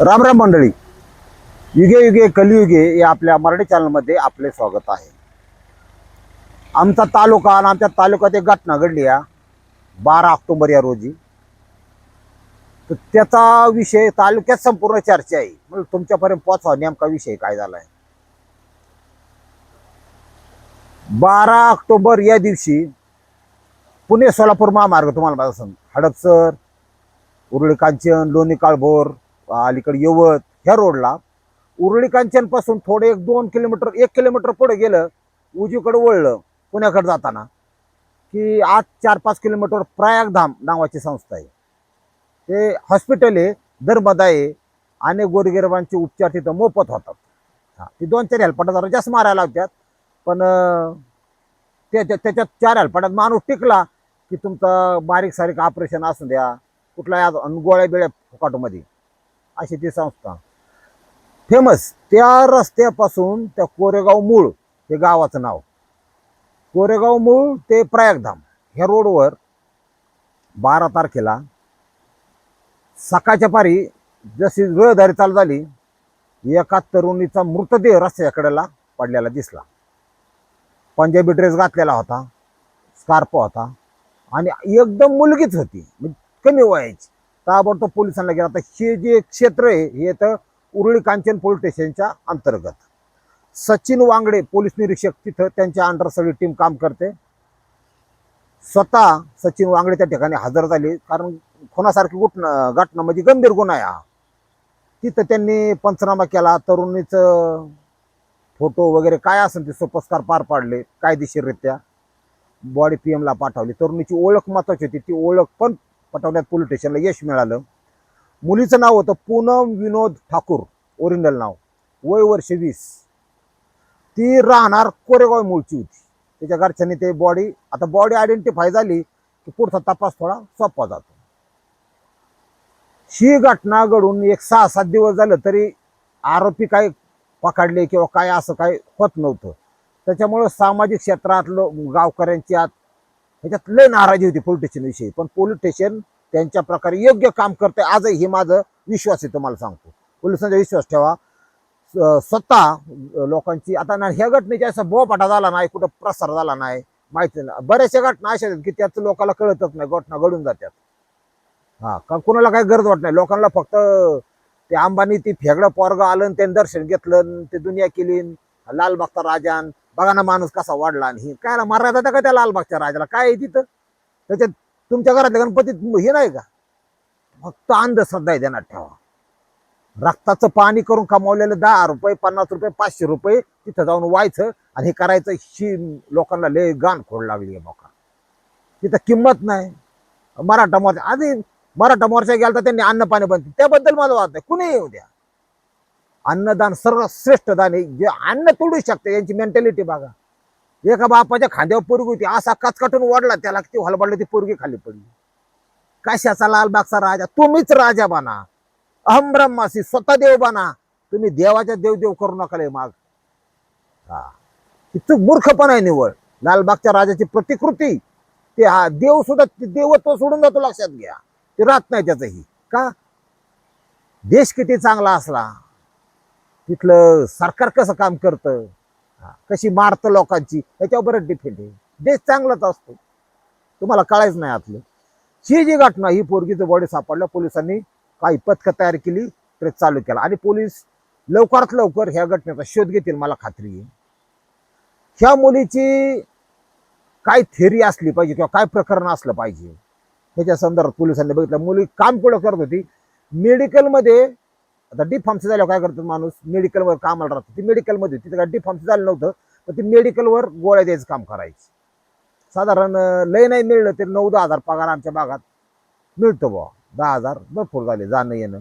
राम राम मंडळी. युगे युगे कलियुगे या आपल्या मराठी चॅनलमध्ये आपले स्वागत आहे. आमचा तालुका आणि आमच्या तालुक्यात एक घटना घडली या बारा ऑक्टोबर या रोजी. तर त्याचा विषय तालुक्यात संपूर्ण चर्चा आहे. म्हणजे तुमच्यापर्यंत पोचवा नेमका विषय काय झालाय. बारा ऑक्टोबर या दिवशी पुणे सोलापूर महामार्ग तुम्हाला माझा सांग हडपसर उरळी कांचन लोणी काळभोर अलीकडे यवत ह्या रोडला. उरळी कांचनपासून थोडे एक दोन किलोमीटर एक किलोमीटर पुढे गेलं उजवीकडे वळलं पुण्याकडे जाताना. की आज चार पाच किलोमीटर प्रयागधाम नावाची संस्था आहे. ते हॉस्पिटल आहे धर्मदा आहे आणि गोरगेरबांचे उपचार तिथं मोफत होतात. हां ती दोन चार हेल्पाटा जरा जास्त मारायला लागतात पण त्याच्या त्याच्यात त्याच्यात चार हेल्पाटात माणूस टिकला की तुमचं बारीक सारीक ऑपरेशन असू द्या कुठल्या गोळ्या बिळ्या फुकाटमध्ये. अशी ती संस्था. फेमस. त्या रस्त्यापासून त्या कोरेगाव मूळ हे गावाचं नाव. कोरेगाव मूळ ते प्रयागधाम. ह्या रोडवर बारा तारखेला सकाळच्या पारी जशी रहदारी चालू झाली एका तरुणीचा मृतदेह रस्त्याकडेला पडलेला दिसला. पंजाबी ड्रेस घातलेला होता स्कार्प होता आणि एकदम मुलगीच होती. म्हणजे कमी वयाची. ताबडतोब पोलिसांना गेला. आता हे जे क्षेत्र आहे हे तर उरळी कांचन पोलीस स्टेशनच्या अंतर्गत. सचिन वांगडे पोलीस निरीक्षक तिथं त्यांच्या अंडर सगळी टीम काम करते. स्वतः सचिन वांगडे त्या ठिकाणी हजर झाले. कारण खुनासारखी गुटणं घटना म्हणजे गंभीर गुन्हा आहे हा. तिथं त्यांनी पंचनामा केला. तरुणीचं फोटो वगैरे काय असेल ते सोपस्कार पार पाडले कायदेशीररित्या. बॉडी पी एमला पाठवली. तरुणीची ओळख महत्वाची होती. ती ओळख पण पटवण्यात पोलीस स्टेशनला यश मिळालं. मुलीचं नाव होतं पूनम विनोद ठाकूर ओरिजिनल नाव. वय वर्ष वीस. ती राहणार कोरेगाव मूळची होती. त्याच्या घरच्यांनी ते बॉडी आता बॉडी आयडेंटिफाय झाली की पुढचा तपास थोडा सोपा जातो. ही घटना घडून एक सहा सात दिवस झालं तरी आरोपी काय पकडले किंवा काय असं काय होत नव्हतं. त्याच्यामुळं सामाजिक क्षेत्रातलं गावकऱ्यांची आत ह्याच्यात लय नाराजी होती पोलीस स्टेशन विषयी. पण पोलीस स्टेशन त्यांच्या प्रकारे योग्य काम करते आजही हे माझं विश्वास आहे तुम्हाला सांगतो. पोलिसांचा विश्वास ठेवा. स्वतः लोकांची आता ना ह्या घटनेच्या असं बोपाटा झाला नाही कुठं प्रसार झाला नाही माहिती नाही. बऱ्याचशा घटना अशा आहेत की त्याचं लोकांना कळतच नाही घटना घडून जातात. हा का कोणाला काही गरज वाटत नाही. लोकांना फक्त ते अंबानी ती फेगडं पोरगं आलं आणि त्यांनी दर्शन घेतलं आणि ते दुनिया केली. लालबागचा राजान बघा ना माणूस कसा वाढला आणि हे काय मारा जातं का त्या लालबागच्या राजाला? काय आहे तिथं? त्याच्यात तुमच्या घरातल्या गणपतीत हे नाही का? फक्त अंधश्रद्धा आहे त्यांना ठेवा. रक्ताचं पाणी करून कमावलेलं दहा रुपये पन्नास रुपये पाचशे रुपये तिथं जाऊन व्हायचं आणि हे करायचं. शी लोकांना लय गाण खोड लागली आहे लोकांना. तिथं किंमत नाही. मराठा मोर्चा आधी मराठा मोर्चा गेला तर त्यांनी अन्न पाणी बंद त्याबद्दल मला वाटत नाही. कुणी येऊ द्या. अन्नदान सर्वश्रेष्ठ दान आहे जे अन्न तोडू शकते यांची मेंटॅलिटी बघा. एका बापाच्या खांद्यावर पोरगी होती असा कचकटून वाढला त्याला किती हलबडली ती पोरगी खाली पडली. कशाचा लालबागचा राजा? तुम्हीच राजा बना. अहम ब्रह्मासी स्वतः देव बना. तुम्ही देवाच्या देव देव करू नका लय माग. हा. ही चूक मूर्खपण आहे निवड लालबागच्या राजाची प्रतिकृती ते हा देव सुद्धा देवत्व सोडून जातो लक्षात घ्या. ते राहत नाही त्याचंही. का? देश किती चांगला असला तिथलं सरकार कसं काम करतं? कशी मारतं लोकांची? याच्यावर बरंच डिफेंड आहे. देश चांगलाच असतो. तुम्हाला कळायच नाही आतलं. ही जी घटना ही पोरगीचं बॉडी सापडलं पोलिसांनी काही पथकं तयार केली ट्रेस चालू केला. आणि पोलीस लवकरात लवकर ह्या घटनेचा शोध घेतील मला खात्री आहे. ह्या मुलीची काय थेरी असली पाहिजे किंवा काय प्रकरण असलं पाहिजे? ह्याच्या संदर्भात पोलिसांनी बघितलं. मुली काम कुठं करत होती? मेडिकलमध्ये आता डी फार्मसी झाल्यावर काय करतो माणूस? मेडिकलवर कामाला राहतो. ती मेडिकलमध्ये होती. तिथं काय डी फार्मसी झालं नव्हतं. पण ती मेडिकलवर गोळ्या द्यायचं काम करायचं. साधारण लय नाही मिळलं तरी नऊ दहा हजार पगार आमच्या भागात मिळतो बुवा. दहा हजार भरपूर झाले जाणं येणं.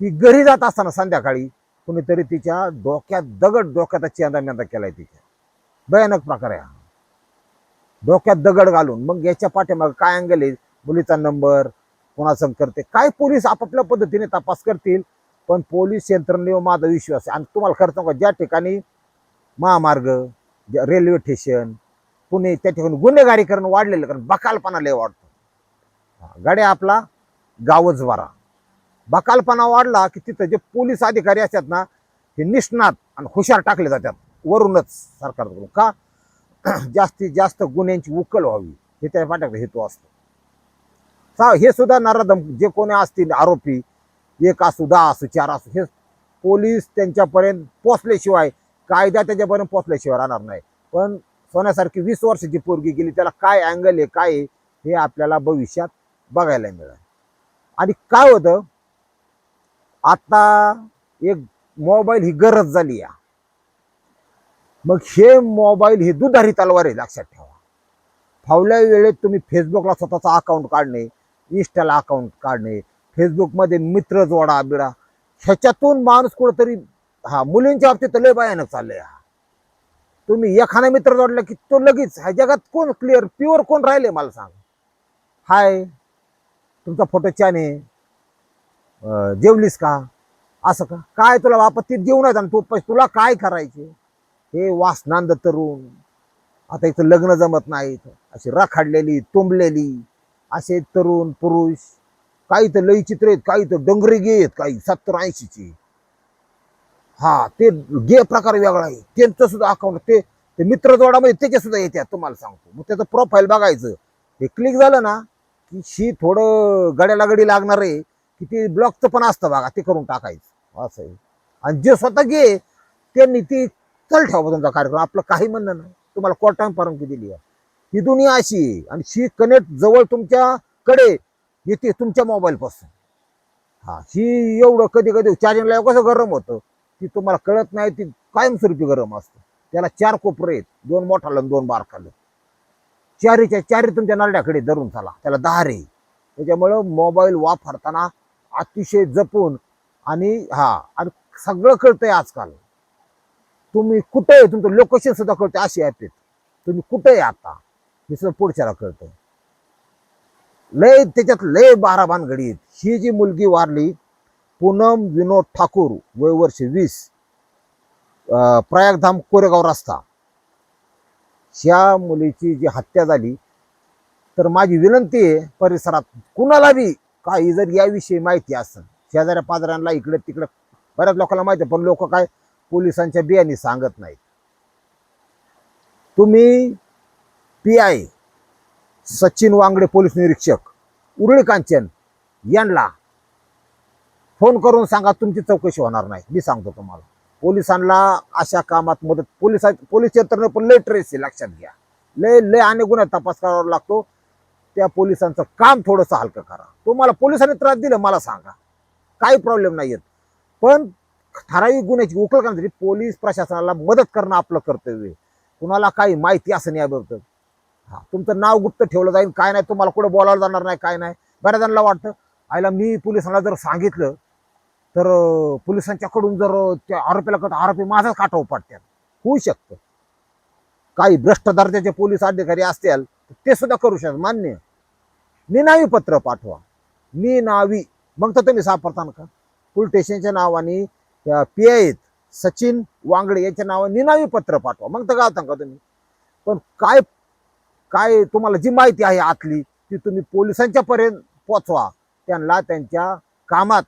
ती घरी जात असताना संध्याकाळी कुणीतरी तिच्या डोक्यात दगड डोक्यात चेंदा मेंदा केलाय तिच्या. भयानक प्रकार आहे हा. डोक्यात दगड घालून. मग याच्या पाठीमाग काय अँगल आहे? मुलीचा नंबर कोणासंग करते? काय पोलीस आपापल्या पद्धतीने तपास करतील? पण पोलीस यंत्रणेवर माझा विश्वास आहे. आणि तुम्हाला खरं सांगू ज्या ठिकाणी महामार्ग रेल्वे स्टेशन पुणे त्या ठिकाणी गुन्हेगारीकरण वाढलेलं कारण बकालपणा लय वाढतो. गाड्या आपला गावच बरा बकालपणा वाढला की तिथं जे पोलीस अधिकारी असतात ना हे निष्णात आणि हुशार टाकले जातात. वरूनच सरकारकडून का? जास्तीत जास्त गुन्ह्यांची उकल व्हावी. हे त्या पाठ्याचा हेतू असतो. हे सुद्धा नराधम जे कोणी असतील आरोपी एक असू दहा असू चार असू हे पोलीस त्यांच्यापर्यंत पोचल्याशिवाय कायदा त्याच्यापर्यंत पोचल्याशिवाय राहणार नाही. पण सोन्यासारखी वीस वर्षाची पोरगी गेली त्याला काय अँगल आहे काय हे आपल्याला भविष्यात बघायला मिळेल. आणि काय होतं आता एक मोबाईल ही गरज झाली या. मग हे मोबाईल हे दुधारी तलवार आहे लक्षात ठेवा. फावल्या वेळेत तुम्ही फेसबुकला स्वतःचा अकाउंट काढणे इंस्टाला अकाउंट काढणे फेसबुकमध्ये मित्र जोडा बिडा. ह्याच्यातून माणूस कुठंतरी हा मुलींच्या बाबतीत लय भयानक चाललंय हा. तुम्ही एखादा मित्र जोडला की तो लगेच ह्या जगात कोण क्लिअर प्युअर कोण राहिले मला सांग? हाय तुमचा फोटो छान आहे. जेवलीस का? असं का? काय तुला आपत्तीत जेवण आणि तू पैसे तुला काय करायचे? हे वासनांद तरुण आता इथं लग्न जमत नाहीत. अशी रखाडलेली तुंबलेली असे तरुण पुरुष काही तर लई चित्र आहेत काही तर डोंगरी गे आहेत काही सत्तर ऐंशीची. हा ते गे प्रकार वेगळा आहे. त्यांचं सुद्धा अकाउंट ते ते मित्रजोडामध्ये त्याचे सुद्धा येतात तुम्हाला सांगतो. मग त्याचं प्रोफाईल बघायचं. हे क्लिक झालं ना की शी थोडं गड्याला गडी लागणार आहे की ते ब्लॉकचं पण असतं बघा ते करून टाकायचं. असं आहे. आणि जे स्वतः गे त्यांनी ती चल ठेवा तुमचा कार्यक्रम. आपलं काही म्हणणं नाही. तुम्हाला कोर्टाने परवानगी दिली आहे. ही दुनिया अशी आहे. आणि शी कनेक्ट जवळ तुमच्याकडे येते तुमच्या मोबाईलपासून हा ही एवढं कधी कधी चार्जिंगला कसं गरम होतं ती तुम्हाला कळत नाही ती कायमस्वरूपी गरम असतं. त्याला चार कोपरे आहेत दोन मोठालं दोन बारकालं. चारीच्या चारी तुमच्या नरड्याकडे धरून चाला त्याला दार त्याच्यामुळं मोबाईल वापरताना अतिशय जपून आणि हा आणि सगळं कळतंय आजकाल. तुम्ही कुठं आहे तुमचं लोकेशन सुद्धा कळतं अशी ॲप आहेत. तुम्ही कुठं आहे आता? हे सुद्धा पुढच्याला कळतंय. लय त्याच्यात लय बारा भानगडी आहेत. ही जी मुलगी वारली पूनम विनोद ठाकूर वय वर्ष वीस प्रयागधाम कोरेगाव रस्ता. ह्या मुलीची जी हत्या झाली तर माझी विनंती आहे परिसरात कुणाला बी काही जर याविषयी माहिती असेल शेजाऱ्या पाजाऱ्यांना इकडे तिकडे बऱ्याच लोकांना माहिती आहे पण लोक काय पोलिसांच्या बियाणी सांगत नाहीत. तुम्ही P I Sachin Wangde police निरीक्षक उरळी कांचन यांना फोन करून सांगा तुमची चौकशी होणार नाही. मी सांगतो तुम्हाला. पोलिसांना अशा कामात मदत पोलिसा पोलीस यंत्रणा पण लय ट्रेस आहे लक्षात घ्या. लय लय अनेक गुन्हे तपास करावा लागतो. त्या पोलिसांचं काम थोडंसं हलकं करा. तुम्हाला पोलिसांनी त्रास दिला मला सांगा. काही प्रॉब्लेम नाही येत पण ठराविक गुन्ह्याची उकल करण्यासाठी पोलीस प्रशासनाला मदत करणं आपलं कर्तव्य आहे. कुणाला काही माहिती असं नाही याबाबत तुमचं नाव गुप्त ठेवलं जाईल. काय नाही तुम्हाला कुठं बोलायला जाणार नाही काय नाही. बऱ्याच जणांना वाटतं आईला मी पोलिसांना जर सांगितलं तर पोलिसांच्याकडून जर त्या आरोपीला कळतं आरोपी माझाच काटा उपटतात होऊ शकतं. काही भ्रष्ट दर्जाचे पोलीस अधिकारी असतील ते सुद्धा करू शकतात. मान्य निनावी पत्र पाठवा. निनावी मग तर तुम्ही सापडता का? पोलीस स्टेशनच्या नावाने पी आय सचिन वांगडे यांच्या नावाने निनावी पत्र पाठवा. मग तर गावता का तुम्ही? पण काय काय तुम्हाला जी माहिती आहे आतली ती तुम्ही पोलिसांच्या पर्यंत पोचवा. त्यांना त्यांच्या कामात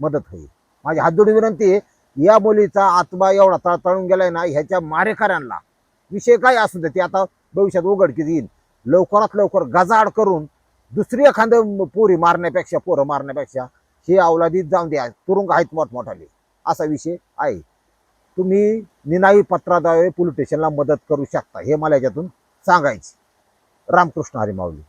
मदत होईल. माझी हातजोडी विनंती आहे या मुलीचा आत्मा एवढा तळतळून गेलाय ना ह्याच्या मारेकऱ्यांना विषय काय असू दे ते आता भविष्यात उघडकीत येईल. लवकरात लवकर गजाआड करून दुसरी एखादं पोरी मारण्यापेक्षा पोरं मारण्यापेक्षा हे अवलादीत जाऊन द्या तुरुंग आहेत मोठमोठाले असा विषय आहे. तुम्ही निनावी पत्राद्वारे पोलीस स्टेशनला मदत करू शकता हे मला याच्यातून सांगायचं. रामकृष्ण हरी माऊली.